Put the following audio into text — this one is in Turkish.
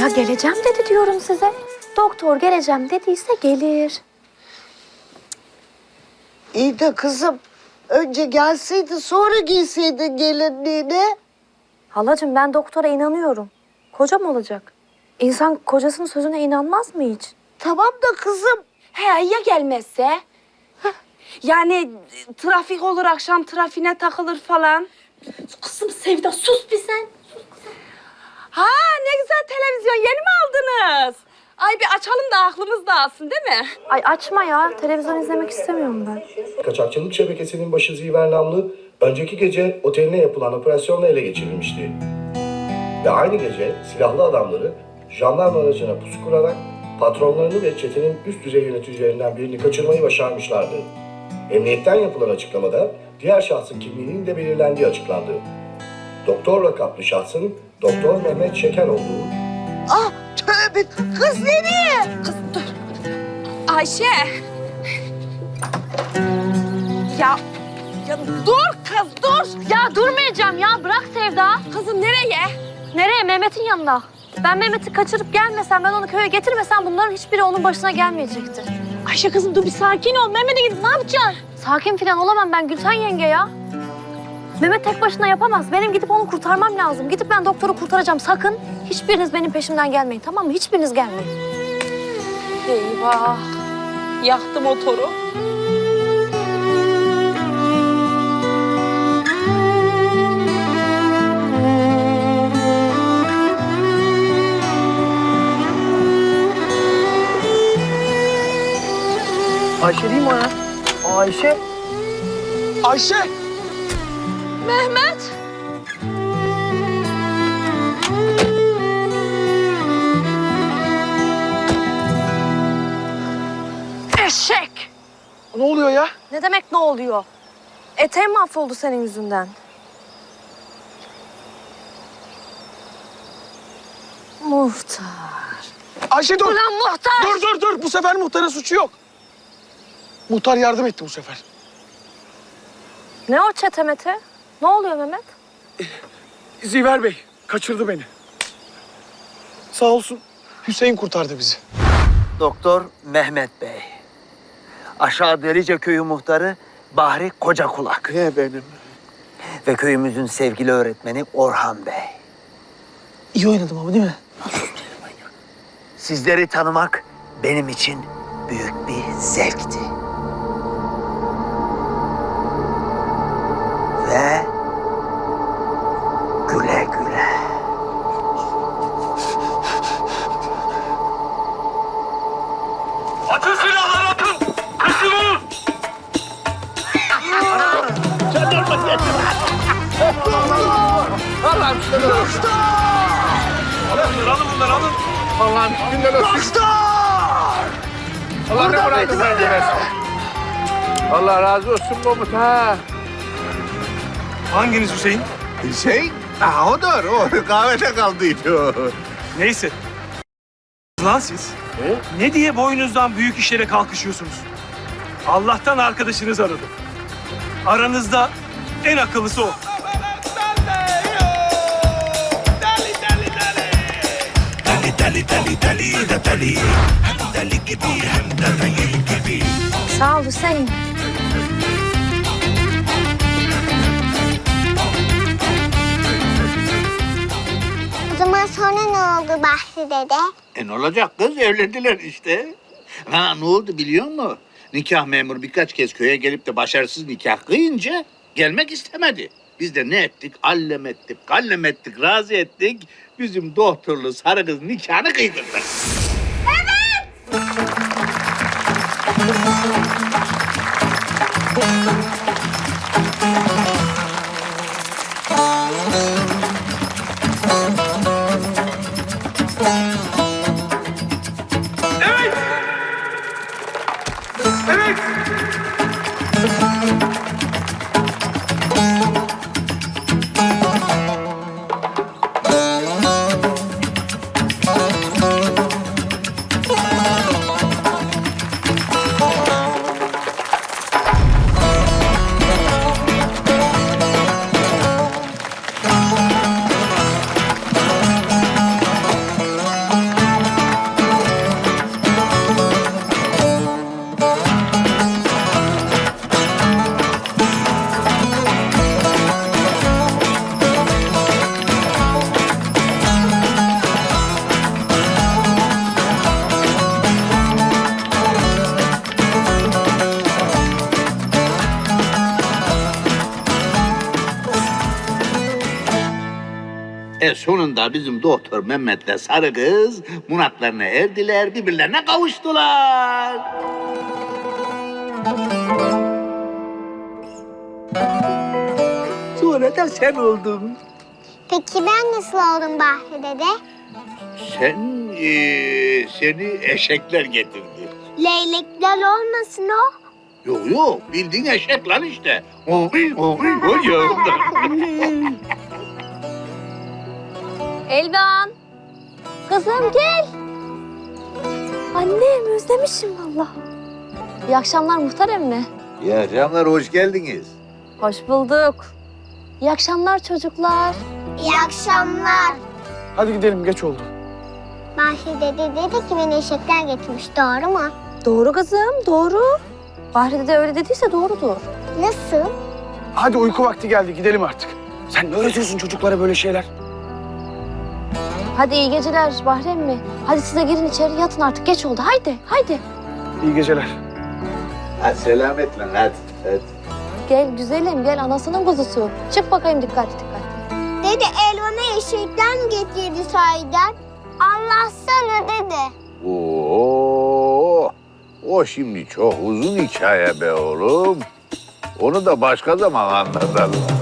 Ya geleceğim dedi diyorum size. Doktor geleceğim dediyse gelir. İyi de kızım önce gelseydi sonra giyseydin gelinliğini. Halacığım ben doktora inanıyorum. Kocam olacak. İnsan kocasının sözüne inanmaz mı hiç? Tamam da kızım He ya gelmezse? Yani trafik olur akşam trafiğine takılır falan. Kızım Sevda sus bir sen. Ha ne güzel televizyon yeni mi aldınız? Ay bir açalım da aklımız dağılsın değil mi? Ay açma ya. Televizyon izlemek istemiyorum ben. Kaçakçılık şebekesinin başı Ziver Namlı önceki gece oteline yapılan operasyonla ele geçirilmişti. Ve aynı gece silahlı adamları jandarma aracına pusu kurarak patronlarını ve çetenin üst düzey yöneticilerinden birini kaçırmayı başarmışlardı. Emniyetten yapılan açıklamada diğer şahsın kimliğinin de belirlendiği açıklandı. Doktor lakaplı şahsın Doktor Mehmet Şeker olduğu ah kız nereye? Kız dur. Ayşe. Ya, ya dur kız dur. Ya durmayacağım ya. Bırak Sevda. Kızım nereye? Nereye? Mehmet'in yanına. Ben Mehmet'i kaçırıp gelmesem, ben onu köye getirmesem bunların hiçbiri onun başına gelmeyecekti. Ayşe kızım dur bir sakin ol. Mehmet'e gidip ne yapacaksın? Sakin falan olamam ben Gülten yenge ya. Mehmet tek başına yapamaz. Benim gidip onu kurtarmam lazım. Gidip ben doktoru kurtaracağım. Sakın hiçbiriniz benim peşimden gelmeyin tamam mı? Hiçbiriniz gelmeyin. Eyvah. Yaktı motoru. Ayşe değil mi o ya? Ayşe. Ayşe. Mehmet. Ne demek ne oluyor? Eteğim mahvoldu senin yüzünden. Muhtar. Ayşe dur. Ulan muhtar! Dur dur dur. Bu sefer muhtarın suçu yok. Muhtar yardım etti bu sefer. Ne o çetemete? Ne oluyor Mehmet? Ziver Bey kaçırdı beni. Sağ olsun Hüseyin kurtardı bizi. Doktor Mehmet Bey. Aşağı Delice köyü muhtarı Bahri Kocakulak. Ne benim? Ve köyümüzün sevgili öğretmeni Orhan Bey. İyi oynadım ama değil mi? Sizleri tanımak benim için büyük bir zevkti. Alın, alın bunları alın. Allah'ın üstünde nasıl? Allah ne bıraktı ben Allah razı olsun komutan. Hanginiz Hüseyin? Hüseyin? Ha o da o kahvede kaldıydı o. Neyse. Lan siz. Ne diye boynunuzdan büyük işlere kalkışıyorsunuz? Allah'tan arkadaşınız aradı. Aranızda en akıllısı o. Sağ ol Hüseyin. O zaman sonra ne oldu Bahri dede? E ne olacak kız? Evlendiler işte. Ha ne oldu biliyor musun? Nikah memuru birkaç kez köye gelip de başarısız nikah kıyınca gelmek istemedi. Biz de ne ettik? Allem ettik, kallem ettik, razı ettik. Bizim doktorlu sarı kız nikahını kıydırdık. Evet! E sonunda bizim doktor Mehmet'le sarı kız muratlarına erdiler, birbirlerine kavuştular. Sonra da sen oldun. Peki ben nasıl oldum Bahri dede? Sen, eee, seni eşekler getirdi. Leylekler olmasın o. Yok yok, bildiğin eşek lan işte. Oy, oy, oy yavrum. Elvan. Kızım gel. Annem özlemişim valla. İyi akşamlar muhtar emmi. İyi akşamlar, hoş geldiniz. Hoş bulduk. İyi akşamlar çocuklar. İyi akşamlar. Hadi gidelim geç oldu. Bahri dede dedi ki beni eşekler getirmiş. Doğru mu? Doğru kızım doğru. Bahri de öyle dediyse doğrudur. Nasıl? Hadi uyku vakti geldi gidelim artık. Sen ne öğretiyorsun çocuklara böyle şeyler? Hadi iyi geceler Bahri emmi. Hadi size girin içeri yatın artık geç oldu. Haydi haydi. İyi geceler. Hadi selametle, hadi. hadi. Gel güzelim gel anasının kuzusu. Çık bakayım dikkat dikkat. Dede Elvan'a eşekler mi getirdi sahiden? Anlatsana dede. Oo, o şimdi çok uzun hikaye be oğlum. Onu da başka zaman anlatalım.